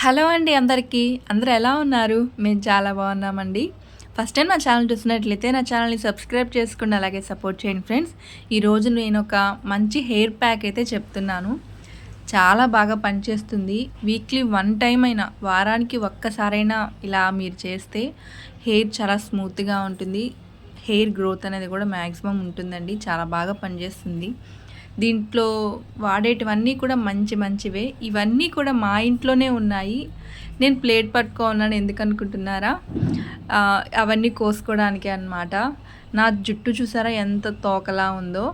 Hello అండి అందరికీ. అందరూ ఎలా ఉన్నారు? మేము చాలా బాగున్నామండి. ఫస్ట్ టైం నా ఛానల్ చూసినట్లయితే నా ఛానల్ని సబ్స్క్రైబ్ చేసుకుని అలాగే సపోర్ట్ చేయండి ఫ్రెండ్స్. ఈరోజు నేను ఒక మంచి హెయిర్ ప్యాక్ అయితే చెప్తున్నాను. చాలా బాగా పనిచేస్తుంది. వీక్లీ వన్ టైం అయినా వారానికి ఒక్కసారైనా ఇలా మీరు చేస్తే హెయిర్ చాలా స్మూత్గా ఉంటుంది. హెయిర్ గ్రోత్ అనేది కూడా మ్యాక్సిమం ఉంటుందండి. చాలా బాగా పనిచేస్తుంది. దీంట్లో వాడేటివన్నీ కూడా మంచి మంచివే. ఇవన్నీ కూడా మా ఇంట్లోనే ఉన్నాయి. నేను ప్లేట్ పట్టుకోన్నాను ఎందుకు అనుకుంటున్నారా? అవన్నీ కోసుకోవడానికి అనమాట నా జుట్టు చూసారా ఎంత తోకలా ఉందో.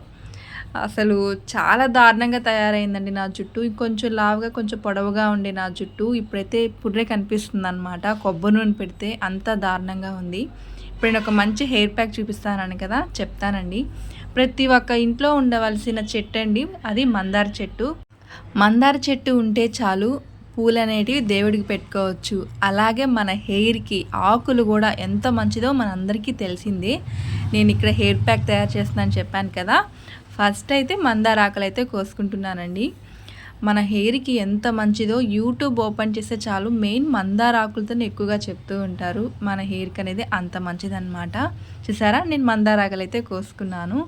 అసలు చాలా దారుణంగా తయారైందండి నా జుట్టు. కొంచెం లావుగా కొంచెం పొడవుగా ఉండే నా జుట్టు ఇప్పుడైతే పుర్రే కనిపిస్తుంది అనమాట కొబ్బరి నూనె పెడితే అంత దారుణంగా ఉంది. ఇప్పుడు నేను ఒక మంచి హెయిర్ ప్యాక్ చూపిస్తానని కదా చెప్తానండి. ప్రతి ఒక్క ఇంట్లో ఉండవలసిన చెట్టు అండి అది మందార చెట్టు. మందార చెట్టు ఉంటే చాలు పూలు అనేటివి దేవుడికి పెట్టుకోవచ్చు. అలాగే మన హెయిర్కి ఆకులు కూడా ఎంత మంచిదో మనందరికీ తెలిసిందే. నేను ఇక్కడ హెయిర్ ప్యాక్ తయారు చేస్తున్నాను చెప్పాను కదా. ఫస్ట్ అయితే మందార ఆకులు అయితే కోసుకుంటున్నానండి. మన హెయిర్కి ఎంత మంచిదో యూట్యూబ్ ఓపెన్ చేస్తే చాలు మెయిన్ మందార ఆకులతోనే ఎక్కువగా చెప్తూ ఉంటారు. మన హెయిర్కి అనేది అంత మంచిదన్నమాట. చూసారా? నేను మందార ఆకులు అయితే కోసుకున్నాను.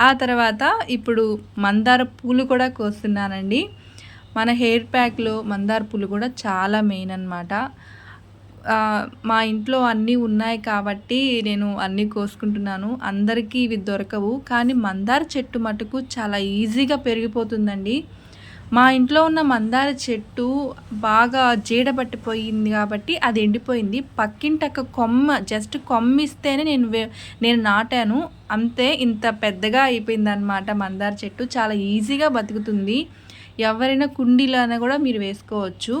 ఆ తర్వాత ఇప్పుడు మందార పూలు కూడా కోస్తున్నానండి. మన హెయిర్ ప్యాక్లో మందార పూలు కూడా చాలా మెయిన్ అనమాట మా ఇంట్లో అన్నీ ఉన్నాయి కాబట్టి నేను అన్నీ కోసుకుంటున్నాను. అందరికీ ఇవి దొరకవు. కానీ మందార చెట్టు మటుకు చాలా ఈజీగా పెరిగిపోతుందండి. మా ఇంట్లో ఉన్న మందార చెట్టు బాగా జీడ పట్టిపోయింది కాబట్టి అది ఎండిపోయింది. పక్కింటక్క కొమ్మ జస్ట్ కొమ్మ ఇస్తేనే నేను నేను నాటాను. అంతే ఇంత పెద్దగా అయిపోయింది అనమాట మందార చెట్టు. చాలా ఈజీగా బతుకుతుంది. ఎవరైనా కుండీలోనే కూడా మీరు వేసుకోవచ్చు.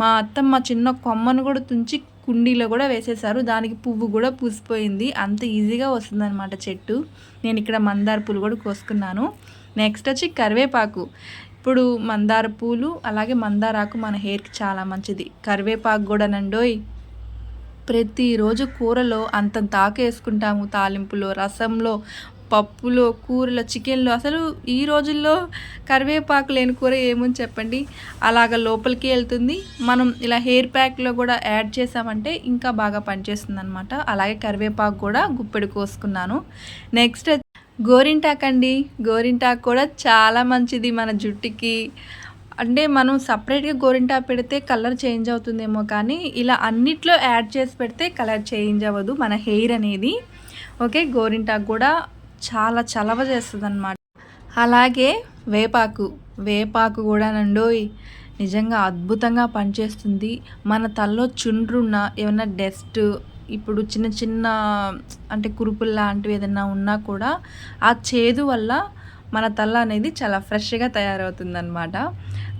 మా అత్తమ్మ చిన్న కొమ్మను కూడా తుంచి కుండీలో కూడా వేసేసారు దానికి పువ్వు కూడా పూసిపోయింది. అంత ఈజీగా వస్తుందన్నమాట చెట్టు. నేను ఇక్కడ మందార పూలు కూడా కోసుకున్నాను. నెక్స్ట్ వచ్చి కరివేపాకు. ఇప్పుడు మందార పూలు అలాగే మందారాకు మన హెయిర్కి చాలా మంచిది. కరివేపాకు కూడా నండోయ్. ప్రతిరోజు కూరలో అంతంత ఆకు వేసుకుంటాము తాలింపులో రసంలో పప్పులో కూరలో చికెన్లో. అసలు ఈ రోజుల్లో కరివేపాకు లేని కూర ఏముంది చెప్పండి? అలాగ లోపలికి వెళ్తుంది. మనం ఇలా హెయిర్ ప్యాక్లో కూడా యాడ్ చేసామంటే ఇంకా బాగా పనిచేస్తుంది అనమాట అలాగే కరివేపాకు కూడా గుప్పెడు కోసుకున్నాను. నెక్స్ట్ గోరింటాక్ అండి గోరింటాక్ కూడా చాలా మంచిది మన జుట్టుకి. అంటే మనం సపరేట్గా గోరింటాక్ పెడితే కలర్ చేంజ్ అవుతుందేమో కానీ ఇలా అన్నిట్లో యాడ్ చేసి పెడితే కలర్ చేంజ్ అవ్వదు మన హెయిర్ అనేది. ఓకే గోరింటాక్ కూడా చాలా చలవ చేస్తుంది అనమాట అలాగే వేపాకు. వేపాకు కూడా నండోయ్ నిజంగా అద్భుతంగా పనిచేస్తుంది. మన తలలో చుండ్రున్న ఏమైనా డస్ట్ ఇప్పుడు చిన్న చిన్న అంటే కురుపులు లాంటివి ఏదైనా ఉన్నా కూడా ఆ చేదు వల్ల మన తల అనేది చాలా ఫ్రెష్గా తయారవుతుందన్నమాట.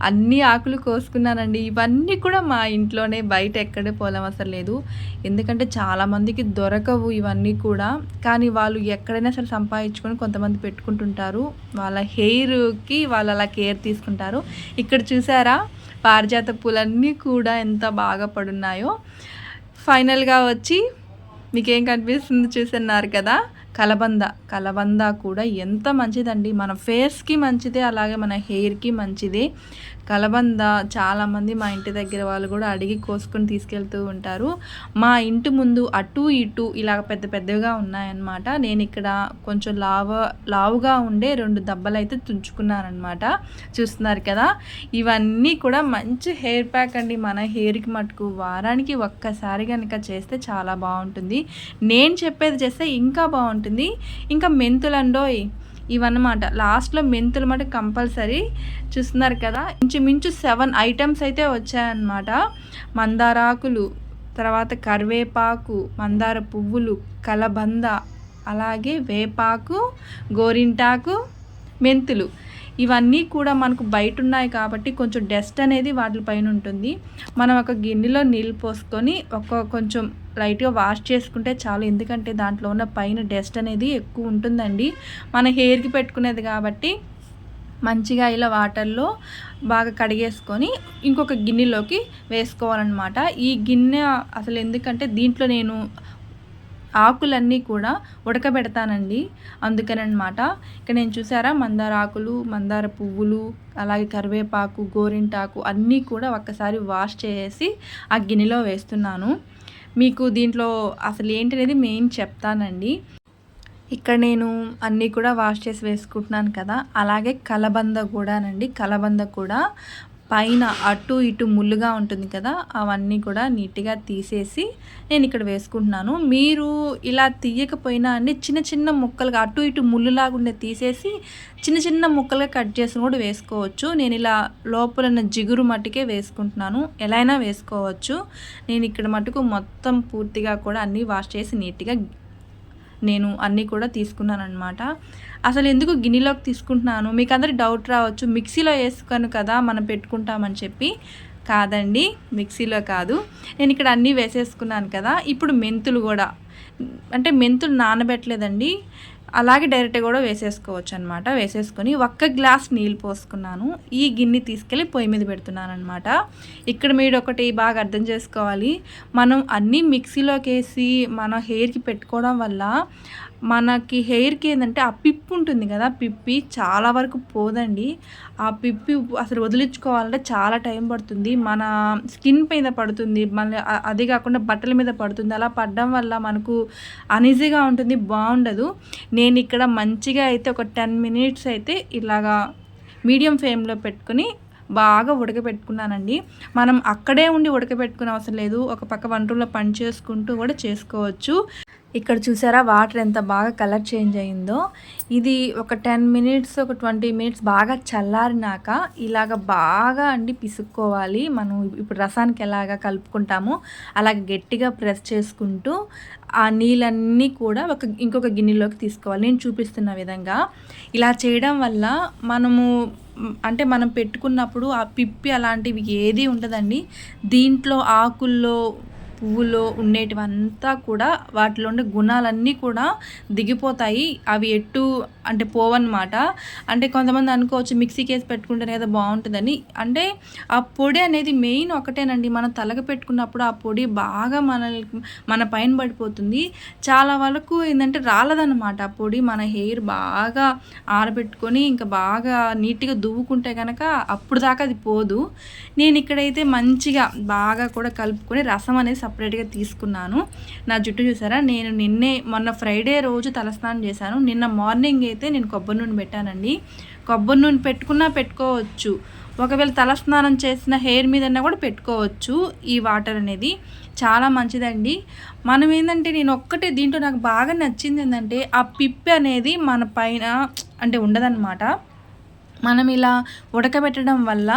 అన్ని ఆకులు కోసుకున్నానండి. ఇవన్నీ కూడా మా ఇంట్లోనే బయట ఎక్కడే పోలేం అసలు లేదు. ఎందుకంటే చాలామందికి దొరకవు ఇవన్నీ కూడా. కానీ వాళ్ళు ఎక్కడైనా సరే సంపాదించుకొని కొంతమంది పెట్టుకుంటుంటారు. వాళ్ళ హెయిర్కి వాళ్ళు అలా కేర్ తీసుకుంటారు. ఇక్కడ చూసారా? పారిజాత పూలన్నీ కూడా ఎంత బాగా పడున్నాయో. ఫైనల్గా వచ్చి మీకేం కనిపిస్తుంది చూస్తున్నారు కదా? కలబంద. కలబంద కూడా ఎంత మంచిదండి. మన ఫేస్కి మంచిదే అలాగే మన హెయిర్కి మంచిదే. కలబంద చాలామంది మా ఇంటి దగ్గర వాళ్ళు కూడా అడిగి కోసుకొని తీసుకెళ్తూ ఉంటారు. మా ఇంటి ముందు అటు ఇటు ఇలా పెద్ద పెద్దగా ఉన్నాయన్నమాట. నేను ఇక్కడ కొంచెం లావ లావుగా ఉండే రెండు దెబ్బలు అయితే తుంచుకున్నానమాట చూస్తున్నారు కదా? ఇవన్నీ కూడా మంచి హెయిర్ ప్యాక్ అండి. మన హెయిర్కి మటుకు వారానికి ఒక్కసారి కనుక చేస్తే చాలా బాగుంటుంది. నేను చెప్పేది చేస్తే ఇంకా బాగుంటుంది. ఇంకా మెంతులండోయ్ ఇవన్నమాట. లాస్ట్లో మెంతులు మాట కంపల్సరీ చూస్తున్నారు కదా. ఇంచుమించు సెవెన్ ఐటమ్స్ అయితే వచ్చాయన్నమాట. మందారాకులు తర్వాత కరివేపాకు మందార పువ్వులు కలబంద అలాగే వేపాకు గోరింటాకు మెంతులు. ఇవన్నీ కూడా మనకు బయట ఉన్నాయి కాబట్టి కొంచెం డస్ట్ అనేది వాటిపైన ఉంటుంది. మనం ఒక గిన్నెలో నీళ్ళు పోసుకొని ఒక కొంచెం లైట్గా వాష్ చేసుకుంటే చాలు. ఎందుకంటే దాంట్లో ఉన్న పైన డస్ట్ అనేది ఎక్కువ ఉంటుందండి. మన హెయిర్కి పెట్టుకునేది కాబట్టి మంచిగా ఇలా వాటర్లో బాగా కడిగేసుకొని ఇంకొక గిన్నెలోకి వేసుకోవాలన్నమాట. ఈ గిన్నె అసలు ఎందుకంటే దీంట్లో నేను ఆకులన్నీ కూడా ఉడకబెడతానండి. అందుకనమాట ఇక్కడ నేను చూసారా? మందార ఆకులు మందార పువ్వులు అలాగే కరివేపాకు గోరింటాకు అన్నీ కూడా ఒక్కసారి వాష్ చేసి ఆ గిన్నెలో వేస్తున్నాను. మీకు దీంట్లో అసలు ఏంటనేది మెయిన్ చెప్తానండి. ఇక్కడ నేను అన్నీ కూడా వాష్ చేసి వేసుకుంటున్నాను కదా? అలాగే కలబంద కూడానండి. కలబంద కూడా పైన అటు ఇటు ముళ్ళుగా ఉంటుంది కదా అవన్నీ కూడా నీట్గా తీసేసి నేను ఇక్కడ వేసుకుంటున్నాను. మీరు ఇలా తీయకపోయినా అండి చిన్న చిన్న ముక్కలుగా అటు ఇటు ముళ్ళులాగుండే తీసేసి చిన్న చిన్న ముక్కలుగా కట్ చేసి కూడా వేసుకోవచ్చు. నేను ఇలా లోపల ఉన్న జిగురు మట్టుకే వేసుకుంటున్నాను. ఎలా అయినా వేసుకోవచ్చు. నేను ఇక్కడ మటుకు మొత్తం పూర్తిగా కూడా అన్నీ వాష్ చేసి నీట్గా నేను అన్నీ కూడా తీసుకున్నాను అనమాట అసలు ఎందుకు గిన్నెలోకి తీసుకుంటున్నాను? మీకు అందరి డౌట్ రావచ్చు. మిక్సీలో వేసుకొని కదా మనం పెట్టుకుంటామని చెప్పి. కాదండి మిక్సీలో కాదు. నేను ఇక్కడ అన్నీ వేసేసుకున్నాను కదా. ఇప్పుడు మెంతులు కూడా. అంటే మెంతులు నానబెట్టలేదండి. అలాగే డైరెక్ట్గా కూడా వేసేసుకోవచ్చు అనమాట వేసేసుకొని ఒక్క గ్లాస్ నీళ్ళు పోసుకున్నాను. ఈ గిన్నె తీసుకెళ్ళి పొయ్యి మీద పెడుతున్నాను అనమాట ఇక్కడ మీరు ఒకటి బాగా అర్థం చేసుకోవాలి. మనం అన్నీ మిక్సీలోకి వేసి మన హెయిర్కి పెట్టుకోవడం వల్ల మనకి హెయిర్కి ఏంటంటే ఆ పిప్పి ఉంటుంది కదా పిప్పి చాలా వరకు పోదండి. ఆ పిప్పి అసలు వదిలించుకోవాలంటే చాలా టైం పడుతుంది. మన స్కిన్ పైన పడుతుంది. మళ్ళీ అది కాకుండా బట్టల మీద పడుతుంది. అలా పడడం వల్ల మనకు అనీజీగా ఉంటుంది బాగుండదు. నేను ఇక్కడ మంచిగా అయితే ఒక టెన్ మినిట్స్ అయితే ఇలాగా మీడియం ఫ్లేమ్లో పెట్టుకుని బాగా ఉడకబెట్టుకున్నానండి. మనం అక్కడే ఉండి ఉడకబెట్టుకునే అవసరం లేదు. ఒక పక్క వంటల్లో పని చేసుకుంటూ కూడా చేసుకోవచ్చు. ఇక్కడ చూసారా వాటర్ ఎంత బాగా కలర్ చేంజ్ అయిందో. ఇది ఒక టెన్ మినిట్స్ ఒక ట్వంటీ మినిట్స్ బాగా చల్లారినాక ఇలాగ బాగా అండి పిసుక్కోవాలి. మనం ఇప్పుడు రసానికి ఎలాగ కలుపుకుంటామో అలాగ గట్టిగా ప్రెస్ చేసుకుంటూ ఆ నీళ్ళన్నీ కూడా ఒక ఇంకొక గిన్నెలోకి తీసుకోవాలి. నేను చూపిస్తున్న విధంగా. ఇలా చేయడం వల్ల మనము అంటే మనం పెట్టుకున్నప్పుడు ఆ పిప్పి అలాంటివి ఏది ఉండదండి. దీంట్లో ఆకుల్లో పువ్వులో ఉండేటివంతా కూడా వాటిలో ఉండే గుణాలన్నీ కూడా దిగిపోతాయి. అవి ఎట్టు అంటే పోవన్నమాట. అంటే కొంతమంది అనుకోవచ్చు మిక్సీ కేసి పెట్టుకుంటే కదా బాగుంటుందని. అంటే ఆ పొడి అనేది మెయిన్ ఒకటేనండి. మనం తలకు పెట్టుకున్నప్పుడు ఆ పొడి బాగా మన మన పైన పడిపోతుంది. చాలా వరకు ఏంటంటే రాలదనమాట ఆ పొడి మన హెయిర్ బాగా ఆరబెట్టుకొని ఇంకా బాగా నీట్గా దువ్వుకుంటే కనుక అప్పుడు దాకా అది పోదు. నేను ఇక్కడైతే మంచిగా బాగా కూడా కలుపుకొని రసం అనేది సపరేట్గా తీసుకున్నాను. నా జుట్టు చూసారా? నేను నిన్నే మొన్న ఫ్రైడే రోజు తలస్నానం చేశాను. నిన్న మార్నింగ్ అయితే నేను కొబ్బరి నూనె పెట్టానండి. కొబ్బరి నూనె పెట్టుకున్నా పెట్టుకోవచ్చు. ఒకవేళ తలస్నానం చేసిన హెయిర్ మీదన్నా కూడా పెట్టుకోవచ్చు ఈ వాటర్ అనేది. చాలా మంచిదండి. మనం ఏంటంటే నేను ఒక్కటే దీంట్లో నాకు బాగా నచ్చింది ఏంటంటే ఆ పిప్పి అనేది మన పైన అంటే ఉండదన్నమాట. మనం ఇలా ఉడకబెట్టడం వల్ల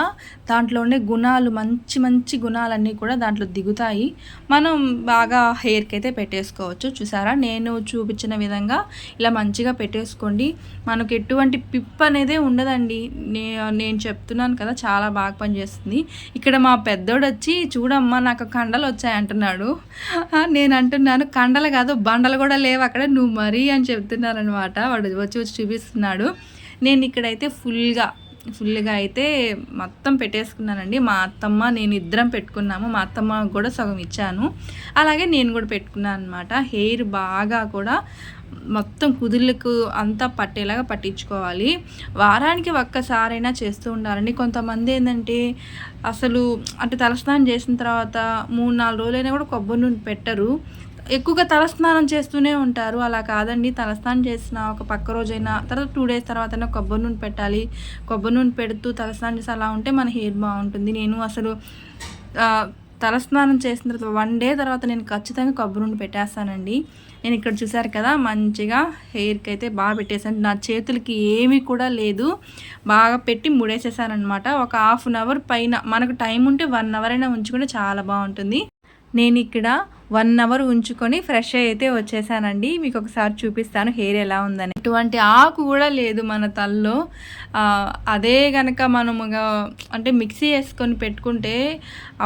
దాంట్లో ఉండే గుణాలు మంచి మంచి గుణాలన్నీ కూడా దాంట్లో దిగుతాయి. మనం బాగా హెయిర్కి అయితే పెట్టేసుకోవచ్చు. చూసారా? నేను చూపించిన విధంగా ఇలా మంచిగా పెట్టేసుకోండి. మనకు ఎటువంటి పిప్ అనేది ఉండదండి. నే నేను చెప్తున్నాను కదా చాలా బాగా పనిచేస్తుంది. ఇక్కడ మా పెద్దోడు వచ్చి చూడమ్మా నాకు కండలు వచ్చాయి అంటున్నాడు. నేను అంటున్నాను కండలు కాదు బండలు కూడా లేవు అక్కడ. నువ్వు మరీ అని చెప్తున్నారనమాట వాడు వచ్చి వచ్చి చూపిస్తున్నాడు. నేను ఇక్కడైతే ఫుల్గా ఫుల్గా అయితే మొత్తం పెట్టేసుకున్నానండి. మా అత్తమ్మ నేను ఇద్దరం పెట్టుకున్నాము. మా అత్తమ్మ కూడా సగం ఇచ్చాను. అలాగే నేను కూడా పెట్టుకున్నాను అనమాట హెయిర్ బాగా కూడా మొత్తం కుదుళ్ళకు అంతా పట్టేలాగా పట్టించుకోవాలి. వారానికి ఒక్కసారైనా చేస్తూ ఉండాలండి. కొంతమంది ఏంటంటే అసలు అంటే తలస్నానం చేసిన తర్వాత మూడు నాలుగు రోజులైనా కూడా కొబ్బరి నూనె పెట్టరు. ఎక్కువగా తలస్నానం చేస్తూనే ఉంటారు. అలా కాదండి. తలస్నానం చేసిన ఒక పక్క రోజైనా తర్వాత టూ డేస్ తర్వాత కొబ్బరి నూనె పెట్టాలి. కొబ్బరి నూనె పెడుతూ తలస్నానం చేసి అలా ఉంటే మన హెయిర్ బాగుంటుంది. నేను అసలు తలస్నానం చేసిన తర్వాత వన్ డే తర్వాత నేను ఖచ్చితంగా కొబ్బరి నూనె పెట్టేస్తానండి. నేను ఇక్కడ చూసారు కదా మంచిగా హెయిర్కి అయితే బాగా పెట్టేసాను నా చేతులకి ఏమీ కూడా లేదు. బాగా పెట్టి ముడేసేసానమాట ఒక హాఫ్ అన్ అవర్ పైన మనకు టైం ఉంటే వన్ అవర్ అయినా ఉంచుకుంటే చాలా బాగుంటుంది. నేను ఇక్కడ వన్ అవర్ ఉంచుకొని ఫ్రెష్ అయితే వచ్చేసానండి. మీకు ఒకసారి చూపిస్తాను హెయిర్ ఎలా ఉందని. ఇటువంటి ఆకు కూడా లేదు మన తల్లో. అదే కనుక మనముగా అంటే మిక్సీ వేసుకొని పెట్టుకుంటే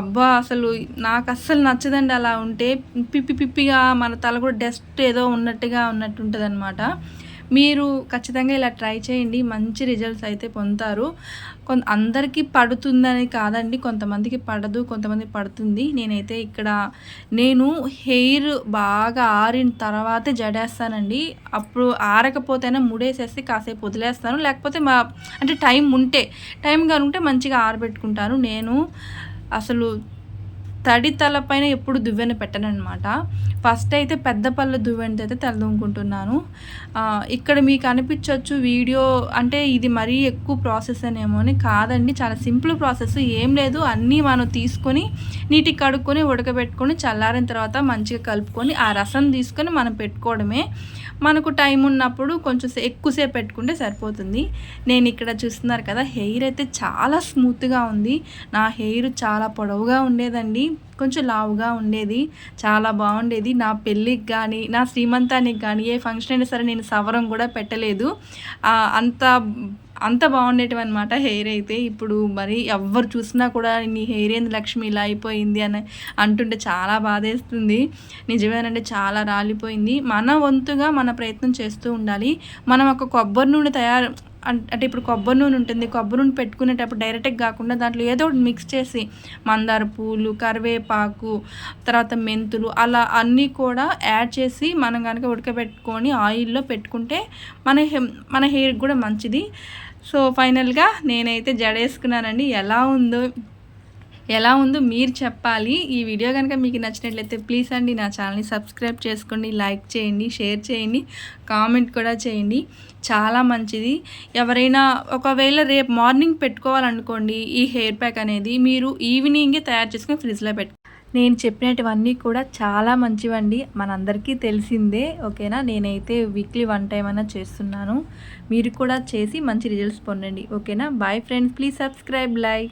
అబ్బా అసలు నాకు అస్సలు నచ్చదండి అలా ఉంటే. పిప్పి పిప్పిగా మన తల కూడా డస్ట్ ఏదో ఉన్నట్టుగా ఉన్నట్టు ఉంటుంది అనమాట మీరు ఖచ్చితంగా ఇలా ట్రై చేయండి. మంచి రిజల్ట్స్ అయితే పొందుతారు. కొంత అందరికీ పడుతుందని కాదండి. కొంతమందికి పడదు కొంతమంది పడుతుంది. నేనైతే ఇక్కడ నేను హెయిర్ బాగా ఆరిన తర్వాతే జడేస్తానండి. అప్పుడు ఆరకపోతేనే ముడేసేసి కాసేపు వదిలేస్తాను. లేకపోతే మా అంటే టైం ఉంటే టైం కానీ ఉంటే మంచిగా ఆరబెట్టుకుంటాను. నేను అసలు తడి తలపైన ఎప్పుడు దువ్వెన పెట్టనమాట ఫస్ట్ అయితే పెద్ద పళ్ళ దువ్వెనతో అయితే తలదుముకుంటున్నాను ఇక్కడ మీకు అనిపించవచ్చు వీడియో అంటే ఇది మరీ ఎక్కువ ప్రాసెస్ అనేమో అని కాదండి. చాలా సింపుల్ ప్రాసెస్ ఏం లేదు. అన్నీ మనం తీసుకొని నీటికి కడుక్కొని ఉడకబెట్టుకొని చల్లారిన తర్వాత మంచిగా కలుపుకొని ఆ రసం తీసుకొని మనం పెట్టుకోవడమే. మనకు టైం ఉన్నప్పుడు కొంచెం ఎక్కువసేపు పెట్టుకుంటే సరిపోతుంది. నేను ఇక్కడ చూస్తున్నారు కదా హెయిర్ అయితే చాలా స్మూత్గా ఉంది. నా హెయిర్ చాలా పొడవుగా ఉండేదండి. కొంచెం లావుగా ఉండేది చాలా బాగుండేది. నా పెళ్ళికి కానీ నా శ్రీమంతానికి కానీ ఏ ఫంక్షన్ అయినా సరే నేను సవరం కూడా పెట్టలేదు. అంత అంత బాగుండేటివి అనమాట హెయిర్ అయితే. ఇప్పుడు మరి ఎవరు చూసినా కూడా నీ హెయిర్ ఏంది లక్ష్మి ఇలా అయిపోయింది అని అంటుంటే చాలా బాధేస్తుంది. నిజమేనంటే చాలా రాలిపోయింది. మన వంతుగా మన ప్రయత్నం చేస్తూ ఉండాలి. మనం ఒక కొబ్బరి నూనె తయారు అంటే ఇప్పుడు కొబ్బరి నూనె ఉంటుంది. కొబ్బరి నూనె పెట్టుకునేటప్పుడు డైరెక్ట్గా కాకుండా దాంట్లో ఏదో ఒకటి మిక్స్ చేసి మందార పూలు కరివేపాకు తర్వాత మెంతులు అలా అన్నీ కూడా యాడ్ చేసి మనం కనుక ఉడకబెట్టుకొని ఆయిల్లో పెట్టుకుంటే మన మన హెయిర్కి కూడా మంచిది. సో ఫైనల్గా నేనైతే జడేసుకున్నానండి. ఎలా ఉందో ఎలా ఉందో మీరు చెప్పాలి. ఈ వీడియో కనుక మీకు నచ్చినట్లయితే ప్లీజ్ అండి నా ఛానల్ని సబ్స్క్రైబ్ చేసుకోండి లైక్ చేయండి షేర్ చేయండి కామెంట్ కూడా చేయండి. చాలా మంచిది. ఎవరైనా ఒకవేళ రేపు మార్నింగ్ పెట్టుకోవాలనుకోండి ఈ హెయిర్ ప్యాక్ అనేది మీరు ఈవినింగే తయారు చేసుకుని ఫ్రిడ్జ్లో పెట్టు నేను చెప్పినటువన్నీ కూడా చాలా మంచివండి. మనందరికీ తెలిసిందే ఓకేనా? నేనైతే వీక్లీ వన్ టైం అయినా చేస్తున్నాను. మీరు కూడా చేసి మంచి రిజల్ట్స్ పొందండి ఓకేనా? Bye friends please subscribe like.